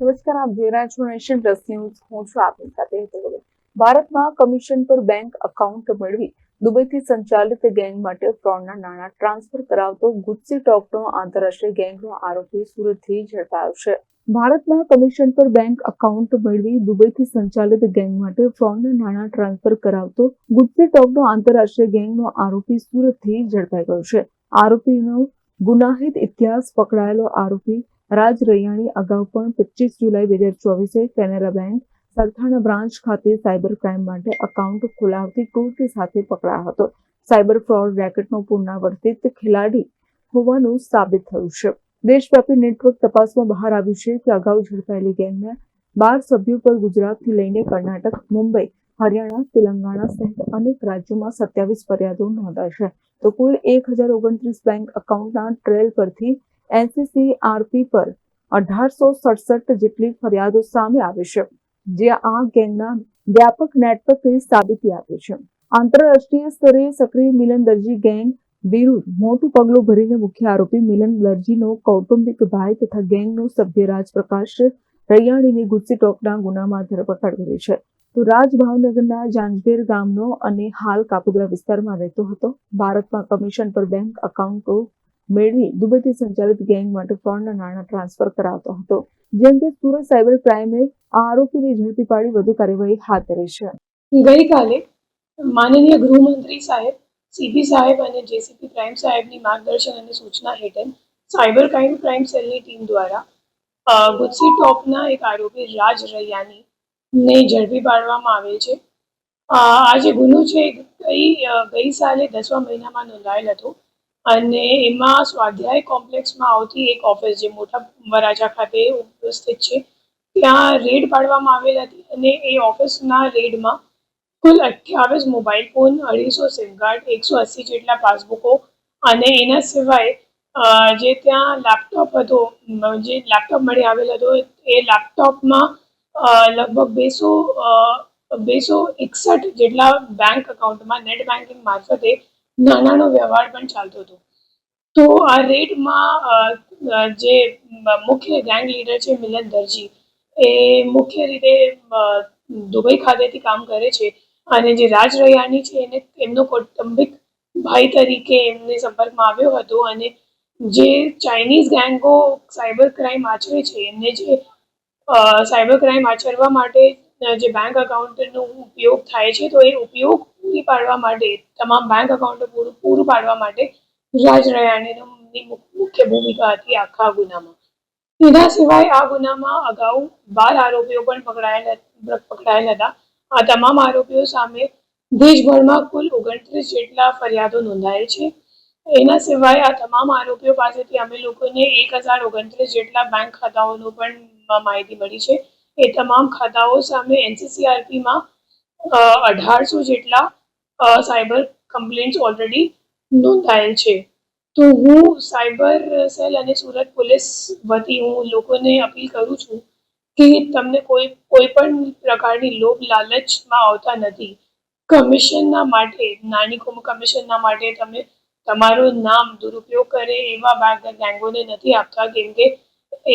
નમસ્કાર, આપ જોઈ રહ્યા છો નેશન પ્લસ ન્યૂઝ. હું છું આપની સાથે હેતુ ભારતમાં કમિશન પર બેંક એકાઉન્ટ મેળવી દુબઈથી સંચાલિત ગેંગ માટે ફ્રોડના નાણાં ટ્રાન્સફર કરાવતો ગુજસી ટોકનો આંતરરાષ્ટ્રીય ગેંગનો આરોપી સુરતથી ઝડપાયો છે. ભારતમાં કમિશન પર બેંક એકાઉન્ટ મેળવી દુબઈથી સંચાલિત ગેંગ માટે ફ્રોડના નાણાં ટ્રાન્સફર કરાવતો ગુજસી ટોકનો આંતરરાષ્ટ્રીય ગેંગનો આરોપી સુરતથી ઝડપાઈ ગયો છે. આરોપીનો ગુનાહિત ઇતિહાસ પકડાયેલો આરોપી રાજ રૈયાણી અગાઉ પણ પચીસ જુલાઈ બે હજાર ચોવીસે કેનેરા બેંક સરથાણા બ્રાન્ચ ખાતે સાયબર ક્રાઇમ માટે એકાઉન્ટ ખોલાવતી ટોળકી સાથે પકડાયો હતો. સાયબર ફ્રોડ રેકેટનો પુનરાવર્તિત ખેલાડી હોવાનું સાબિત થયું છે. દેશવ્યાપી નેટવર્ક તપાસમાં બહાર આવ્યું છે કે અગાઉ ઝડપાયેલી ગેંગના બાર સભ્યો પર ગુજરાતથી લઈને કર્ણાટક, મુંબઈ, હરિયાણા, તેલંગાણા સહિત અનેક રાજ્યોમાં સત્યાવીસ ફરિયાદો નોંધાઈ છે. તો કુલ એક હજાર ઓગણત્રીસ બેંક એકાઉન્ટના ટ્રેલ પરથી એનસીસીઆરપી પર અઢારસો સડસઠ જેટલી ફરિયાદો સામે આવી છે, જે આ ગેંગના વ્યાપક નેટવર્કની સાબિતી આપે છે. આંતરરાષ્ટ્રીય સ્તરે સક્રિય મિલન દરજી ગેંગ વિરુદ્ધ મોટું પગલું ભરીને મુખ્ય આરોપી મિલન દરજીનો કૌટુંબિક ભાઈ તથા ગેંગનો સભ્ય રાજપ્રકાશ રૈયાણીની ગુસ્સી ટોકના ગુનામાં ધરપકડ કરી છે. તો રાજ ભાવનગરના ગામનો અને હાલ કાપુદરા વિસ્તારમાં રહેતો હતો. ભારતમાં કમિશન પર બેંક એકાઉન્ટો મેળવી દુબઈથી સંચાલિત ગેંગ માટે ફ્રોડના નાણાં ટ્રાન્સફર કરાવતો હતો. જેમ કે સુરત સાયબર ક્રાઇમે આ આરોપીને ઝડપી પાડી વધુ કાર્યવાહી હાથ ધરી છે. ગઈકાલે માનનીય ગૃહમંત્રી સાહેબ સીપી સાહેબ અને જેસીપી ક્રાઇમ સાહેબની માર્ગદર્શન અને સૂચના હેઠળ સાયબર ક્રાઇમ ક્રાઇમ સેલની ટીમ દ્વારા ગુજસી ટોપના એક આરોપી રાજ રૈયાની ને ઝડપી પાડવામાં આવેલ છે. આ જે ગુનો છે ગઈ ગઈ સાલે દસમા મહિનામાં નોંધાયેલ હતો. અને એમાં સ્વાધ્યાય કોમ્પ્લેક્સમાં આવતી એક ઓફિસ જે મોટા વરાજા ખાતે ઉપસ્થિત છે, ત્યાં રેડ પાડવામાં આવેલ હતી અને એ ઓફિસના રેડમાં કુલ અઠ્યાવીસ મોબાઈલ ફોન, અઢીસો સિમ કાર્ડ, એકસો અસી જેટલા પાસબુકો અને એના સિવાય જે ત્યાં લેપટોપ હતો જે લેપટોપ મળી આવેલ હતો, એ લેપટોપમાં લગભગ બેસો બેસો એકસઠ જેટલા બેંક અકાઉન્ટમાં નેટ બેન્કિંગ મારફતે નાણાંનો વ્યવહાર પણ ચાલતો હતો. તો આ રેડમાં જે મુખ્ય ગેંગ લીડર છે મિલન દરજી, એ મુખ્ય રીતે દુબઈ ખાતેથી કામ કરે છે અને જે રાજ રૈયાની છે એને એમનો કૌટુંબિક ભાઈ તરીકે એમને સંપર્કમાં આવ્યો હતો અને જે ચાઇનીઝ ગેંગો સાયબર ક્રાઇમ આચરે છે, એમને જે સાયબર ક્રાઇમ આચરવા માટે જે બેંક અકાઉન્ટનો ઉપયોગ થાય છે, તો એ ઉપયોગ પૂરી પાડવા માટે, તમામ બેંક અકાઉન્ટો પૂરું પૂરું પાડવા માટે રાજ રયાણીની મુખ્ય ભૂમિકા હતી આખા ગુનામાં. એના સિવાય આ ગુનામાં અગાઉ બાર આરોપીઓ પણ પકડાયેલા પકડાયેલા હતા. આ તમામ આરોપીઓ સામે દેશભરમાં કુલ ઓગણત્રીસ જેટલા ફરિયાદો નોંધાયેલ છે. એના સિવાય આ તમામ આરોપીઓ પાસેથી અમે લોકોને એક હજાર ઓગણત્રીસ જેટલા બેંક ખાતાઓનું પણ માહિતી મળી છે. એ તમામ ખાતાઓ સામે એનસીસીઆરપીમાં અઢારસો જેટલા સાયબર કમ્પ્લેન્ટ્સ ઓલરેડી નોંધાયેલ છે. તો હું સાયબર સેલ અને સુરત પોલીસ વતી હું લોકોને અપીલ કરું છું કે તમને કોઈ કોઈ પણ પ્રકારની લોભ લાલચમાં આવતા નથી. કમિશનના માટે, નાની કોમ કમિશનના માટે તમે તમારું નામ દુરુપયોગ કરે એવા બેંક ગેંગોને નથી આપતા, કેમ કે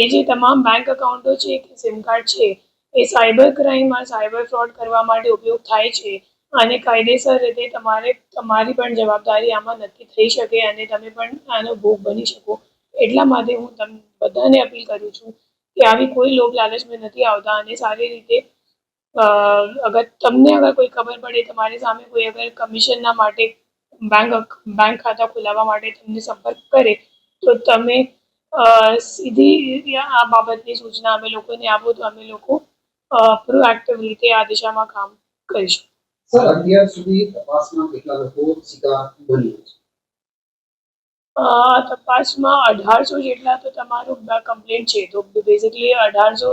એ જે તમામ બેંક અકાઉન્ટો છે કે સિમ કાર્ડ છે, એ સાયબર ક્રાઇમમાં સાયબર ફ્રોડ કરવા માટે ઉપયોગ થાય છે. અને કાયદેસર રીતે તમારે, તમારી પણ જવાબદારી આમાં નક્કી થઈ શકે અને તમે પણ આનો ભોગ બની શકો. એટલા માટે હું તમ, બધાને અપીલ કરું છું કે આવી કોઈ લોભ લાલચમાં નથી આવતા અને સારી રીતે અગર તમને અગર કોઈ ખબર પડે, તમારી સામે કોઈ અગર કમિશનના માટે બેંક બેંક ખાતા ખોલાવવા માટે તમને સંપર્ક કરે, તો તમે સીધી આ બાબતની સૂચના અમે લોકોને આપો તો અમે લોકો પ્રોએક્ટિવ રીતે આ દિશામાં કામ કરીશું. સર અત્યાર સુધી તપાસમાં કેટલા લોકો શિકાર બન્યા છે? તપાસમાં અઢારસો જેટલા તો તમારું કમ્પ્લેન્ટ છે. તો બેઝિકલી અઢારસો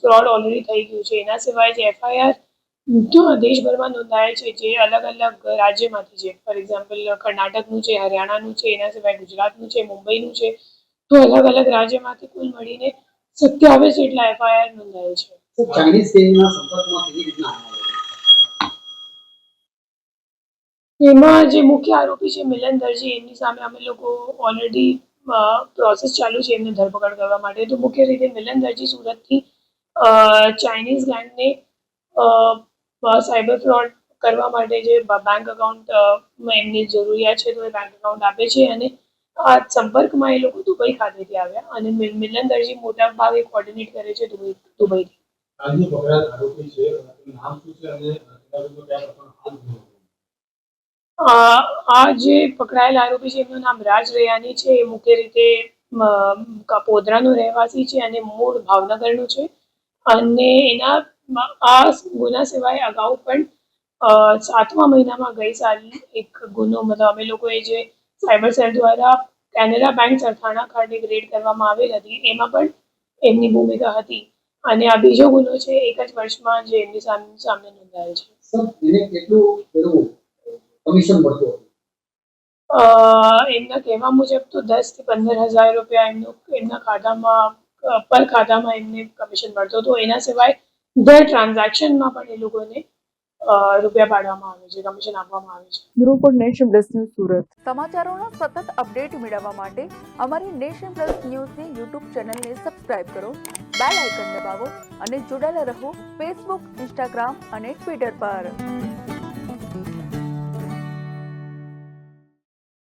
ફ્રોડ ઓલરેડી થઈ ગયું છે. એના સિવાય જે એફઆઈઆર દેશભરમાં નોંધાયેલ છે જે અલગ અલગ રાજ્યમાંથી છે. ફોર એક્ઝામ્પલ કર્ણાટકનું છે હરિયાણાનું છે એના સિવાય ગુજરાતનું છે મુંબઈનું છે. તો અલગ અલગ રાજ્યમાંથી કુલ મળીને સત્યાવીસ જેટલા એફઆઈઆર નોંધાયેલ છે. ચાઇનીઝ ગેંગના સંપર્કમાં કેવી રીતના આવ્યા એમાં જે મુખ્ય આરોપી છે મિલન દરજી એમની સામે અમે લોકો ઓલરેડી પ્રોસેસ ચાલુ છે એમને ધરપકડ કરવા માટે. તો મુખ્ય રીતે મિલન દરજી સુરતથી ચાઇનીઝ ગેંગને સાયબર ફ્રોડ કરવા માટે જે બેંક અકાઉન્ટ એમની જરૂરિયાત છે તો એ બેંક અકાઉન્ટ આપે છે અને આ સંપર્કમાં એ લોકો દુબઈ ખાતેથી આવ્યા અને મિલન દરજી મોટા ભાગે કોર્ડિનેટ કરે છે દુબઈ, દુબઈથી. આરોપી છે નામ શું છે અને એના વિરુદ્ધ કયા પ્રકારનો હાલ ગુનો છે? અ, આ જે પકડાયેલા આરોપી છે, એમનું નામ રાજ રૈયાની છે. એ મુખ્ય રીતે કપોદરાનો રહેવાસી છે અને મૂળ ભાવનગરનું છે. અને એના, આ ગુના સિવાય અગાઉ પણ સાતમા મહિનામાં ગઈ સાલ એક ગુનો, મતલબ અમે લોકોએ જે સાયબર સેલ દ્વારા કેનેરા બેંક સરથાણા ખાતે રેડ કરવામાં આવેલ હતી, એમાં પણ એમની ભૂમિકા હતી. અને આ બીજો ગુનો છે, એક જ વર્ષમાં જે એમની સામે સામે નોંધાયેલ છે સર એને કેટલું પેલું કમિશન મળતું હતું? અ, એમના કહેવા મુજબ તો દસથી પંદર હજાર રૂપિયા એમનું એમના ખાતામાં પર ખાતામાં એમને કમિશન મળતો હતું. એના સિવાય દર ટ્રાન્ઝેક્શનમાં પણ એ લોકોને રૂપિયા પાડવામાં આવે છે કમિશન આપવામાં આવે છે. Bureau Nation Plus news Surat. સમાચારોના સતત અપડેટ મેળવવા માટે અમારી નેશન પ્લસ ન્યૂઝની યુટ્યુબ ચેનલને સબસ્ક્રાઇબ કરો બેલ આઇકન દબાવો અને જોડાયેલા રહો ફેસબુક ઇન્સ્ટાગ્રામ અને ટ્વિટર પર.